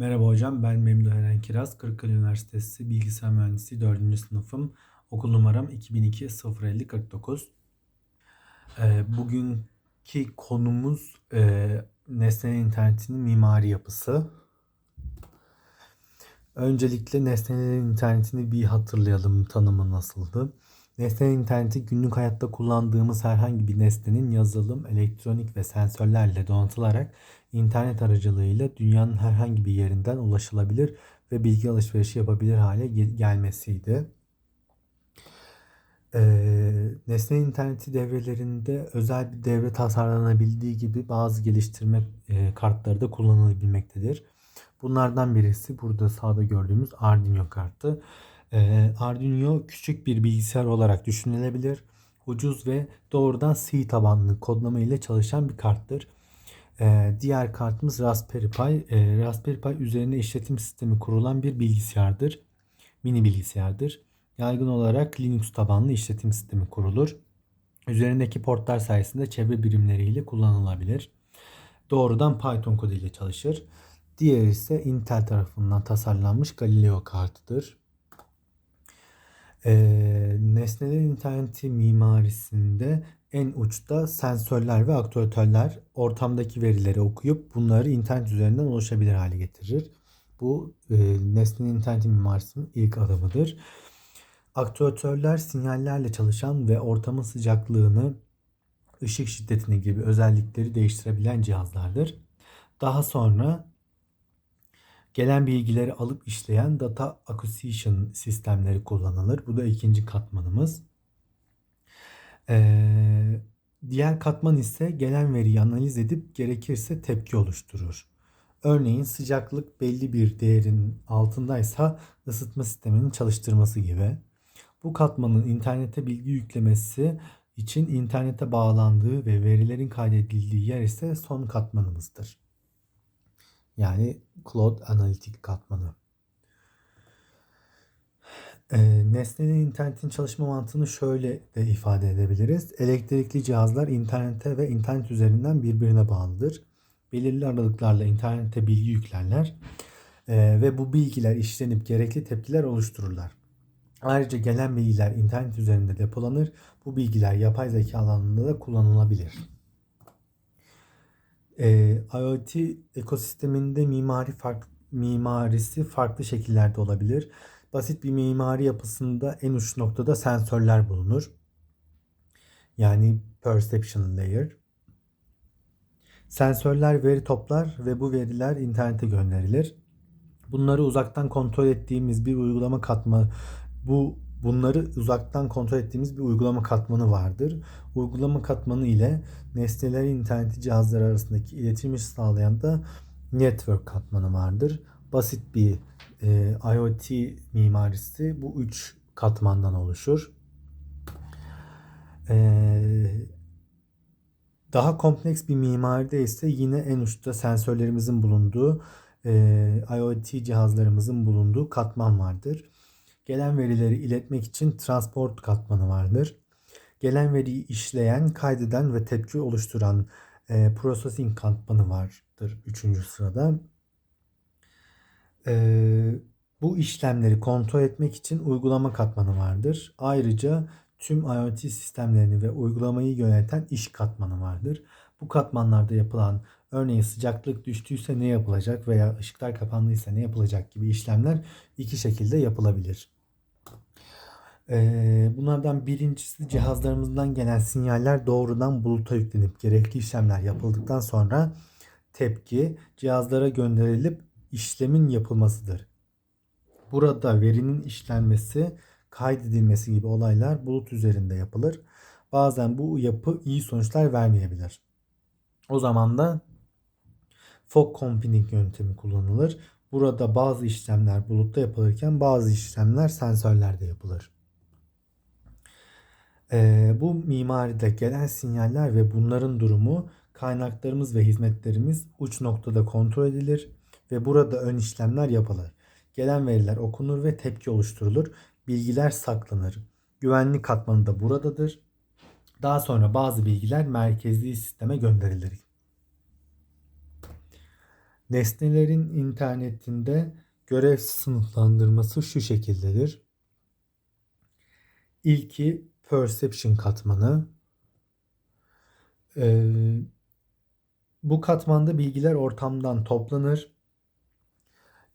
Merhaba hocam, ben Memduh Eren Kiraz, Kırıkkale Üniversitesi Bilgisayar Mühendisliği 4. sınıfım. Okul numaram 2002 050 49. Ee, bugünkü konumuz e, nesnel internetinin mimari yapısı. Öncelikle nesnelerin internetini bir hatırlayalım, tanımı nasıldı? Nesnel interneti günlük hayatta kullandığımız herhangi bir nesnenin yazılım, elektronik ve sensörlerle donatılarak internet aracılığıyla dünyanın herhangi bir yerinden ulaşılabilir ve bilgi alışverişi yapabilir hale gelmesiydi. Ee, nesne interneti devrelerinde özel bir devre tasarlanabildiği gibi bazı geliştirme e, kartları da kullanılabilmektedir. Bunlardan birisi burada sağda gördüğümüz Arduino kartı. Ee, Arduino küçük bir bilgisayar olarak düşünülebilir. Ucuz ve doğrudan C tabanlı kodlama ile çalışan bir karttır. Ee, diğer kartımız Raspberry Pi. Ee, Raspberry Pi üzerine işletim sistemi kurulan bir bilgisayardır. Mini bilgisayardır. Yaygın olarak Linux tabanlı işletim sistemi kurulur. Üzerindeki portlar sayesinde çevre birimleriyle kullanılabilir. Doğrudan Python kodu ile çalışır. Diğeri ise Intel tarafından tasarlanmış Galileo kartıdır. Ee, nesneler interneti mimarisinde en uçta sensörler ve aktüatörler ortamdaki verileri okuyup bunları internet üzerinden ulaşabilir hale getirir. Bu e, nesnenin internet mimarisinin ilk adımıdır. Aktüatörler sinyallerle çalışan ve ortamın sıcaklığını, ışık şiddetini gibi özellikleri değiştirebilen cihazlardır. Daha sonra Gelen bilgileri alıp işleyen data acquisition sistemleri kullanılır. Bu da ikinci katmanımız. Ee, diğer katman ise gelen veriyi analiz edip gerekirse tepki oluşturur. Örneğin sıcaklık belli bir değerin altındaysa ısıtma sisteminin çalıştırması gibi. Bu katmanın internete bilgi yüklemesi için internete bağlandığı ve verilerin kaydedildiği yer ise son katmanımızdır. Yani Cloud Analitik katmanı. E, nesnenin internetin çalışma mantığını şöyle de ifade edebiliriz. Elektrikli cihazlar internete ve internet üzerinden birbirine bağlıdır. Belirli aralıklarla internete bilgi yüklerler e, ve bu bilgiler işlenip gerekli tepkiler oluştururlar. Ayrıca gelen bilgiler internet üzerinde depolanır. Bu bilgiler yapay zeka alanında da kullanılabilir. E, IoT ekosisteminde mimari fark, mimarisi farklı şekillerde olabilir. Basit bir mimari yapısında en uç noktada sensörler bulunur. Yani perception layer. Sensörler veri toplar ve bu veriler internete gönderilir. Bunları uzaktan kontrol ettiğimiz bir uygulama katma bu Bunları uzaktan kontrol ettiğimiz bir uygulama katmanı vardır. Uygulama katmanı ile nesneler interneti cihazları arasındaki iletişimi sağlayan da network katmanı vardır. Basit bir e, IoT mimarisi bu üç katmandan oluşur. E, daha kompleks bir mimaride ise yine en uçta sensörlerimizin bulunduğu e, IoT cihazlarımızın bulunduğu katman vardır. Gelen verileri iletmek için transport katmanı vardır. Gelen veriyi işleyen, kaydeden ve tepki oluşturan e, processing katmanı vardır 3. sırada. E, bu işlemleri kontrol etmek için uygulama katmanı vardır. Ayrıca tüm IoT sistemlerini ve uygulamayı yöneten iş katmanı vardır. Bu katmanlarda yapılan örneğin sıcaklık düştüyse ne yapılacak veya ışıklar kapandıysa ne yapılacak gibi işlemler iki şekilde yapılabilir. Bunlardan birincisi cihazlarımızdan gelen sinyaller doğrudan buluta yüklenip gerekli işlemler yapıldıktan sonra tepki cihazlara gönderilip işlemin yapılmasıdır. Burada verinin işlenmesi, kaydedilmesi gibi olaylar bulut üzerinde yapılır. Bazen bu yapı iyi sonuçlar vermeyebilir. O zaman da fog computing yöntemi kullanılır. Burada bazı işlemler bulutta yapılırken bazı işlemler sensörlerde yapılır. Ee, bu mimaride gelen sinyaller ve bunların durumu kaynaklarımız ve hizmetlerimiz uç noktada kontrol edilir ve burada ön işlemler yapılır. Gelen veriler okunur ve tepki oluşturulur. Bilgiler saklanır. Güvenlik katmanı da buradadır. Daha sonra bazı bilgiler merkezi sisteme gönderilir. Nesnelerin internetinde görev sınıflandırması şu şekildedir. İlki perception katmanı. Ee, bu katmanda bilgiler ortamdan toplanır.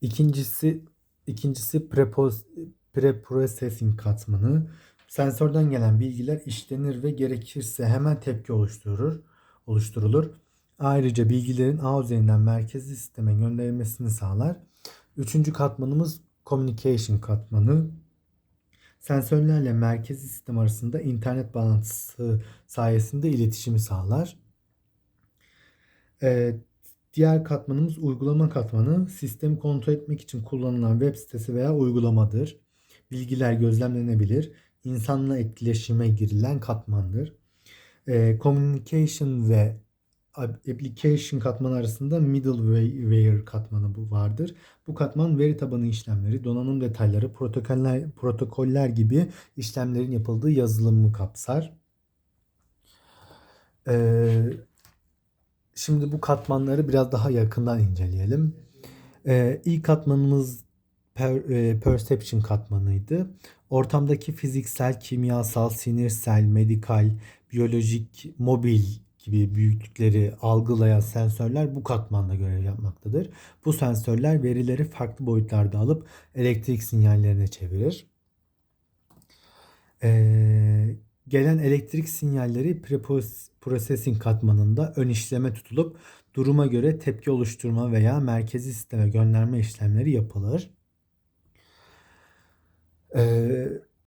İkincisi ikincisi prepos- preprocessing katmanı. Sensörden gelen bilgiler işlenir ve gerekirse hemen tepki oluşturur, oluşturulur. Ayrıca bilgilerin ağ üzerinden merkezi sisteme gönderilmesini sağlar. Üçüncü katmanımız communication katmanı. Sensörlerle merkezi sistem arasında internet bağlantısı sayesinde iletişimi sağlar. Ee, diğer katmanımız uygulama katmanı. Sistemi kontrol etmek için kullanılan web sitesi veya uygulamadır. Bilgiler gözlemlenebilir. İnsanla etkileşime girilen katmandır. Ee, communication ve application katmanı arasında middleware katmanı bu vardır. Bu katman veri tabanı işlemleri, donanım detayları, protokoller, protokoller gibi işlemlerin yapıldığı yazılımı kapsar. Ee, şimdi bu katmanları biraz daha yakından inceleyelim. Ee, ilk katmanımız per, e, perception katmanıydı. Ortamdaki fiziksel, kimyasal, sinirsel, medikal, biyolojik, mobil gibi büyüklükleri algılayan sensörler bu katmanda görev yapmaktadır. Bu sensörler verileri farklı boyutlarda alıp elektrik sinyallerine çevirir. Ee, gelen elektrik sinyalleri preprocessing katmanında ön işleme tutulup duruma göre tepki oluşturma veya merkezi sisteme gönderme işlemleri yapılır. Ee,